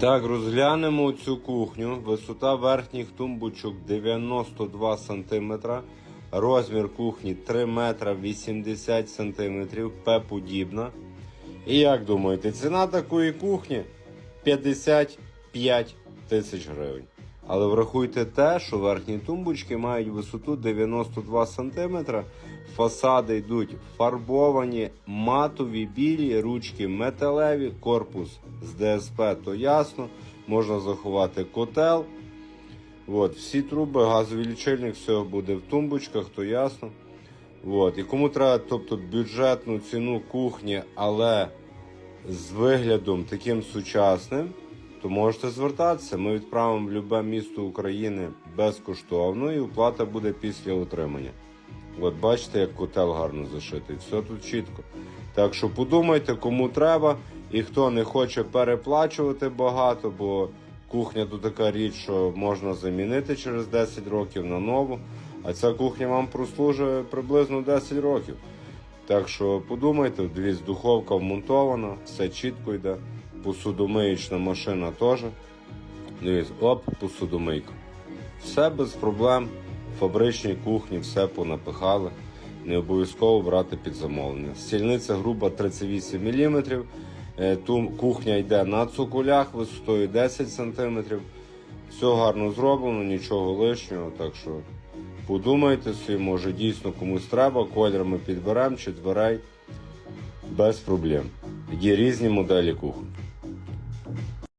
Так, розглянемо цю кухню. Висота верхніх тумбочок 92 см. Розмір кухні 3 метра 80 см. П-подібна. І як думаєте, ціна такої кухні 55 тисяч гривень. Але врахуйте те, що верхні тумбочки мають висоту 92 см, фасади йдуть фарбовані, матові, білі, ручки металеві, корпус з ДСП, то ясно. Можна заховати котел. От, всі труби, газовий лічильник, все буде в тумбочках, то ясно. От, і кому треба тобто, бюджетну ціну кухні, але з виглядом таким сучасним, то можете звертатися. Ми відправимо в будь-яке місто України безкоштовно і оплата буде після отримання. От бачите, як котел гарно зашитий. Все тут чітко. Так що подумайте, кому треба, і хто не хоче переплачувати багато, бо кухня тут така річ, що можна замінити через 10 років на нову. А ця кухня вам прослужить приблизно 10 років. Так що подумайте, дивіться, духовка вмонтована, все чітко йде. Посудомиючна машина теж. Дивіться, оп, посудомийка. Все без проблем. Фабричні кухні, все понапихали. Не обов'язково брати під замовлення. Стільниця груба 38 мм. Ту кухня йде на цоколях висотою 10 см. Все гарно зроблено, нічого лишнього. Так що подумайте собі, може дійсно комусь треба, колір ми підберемо чи дверей без проблем. Є різні моделі кухонь.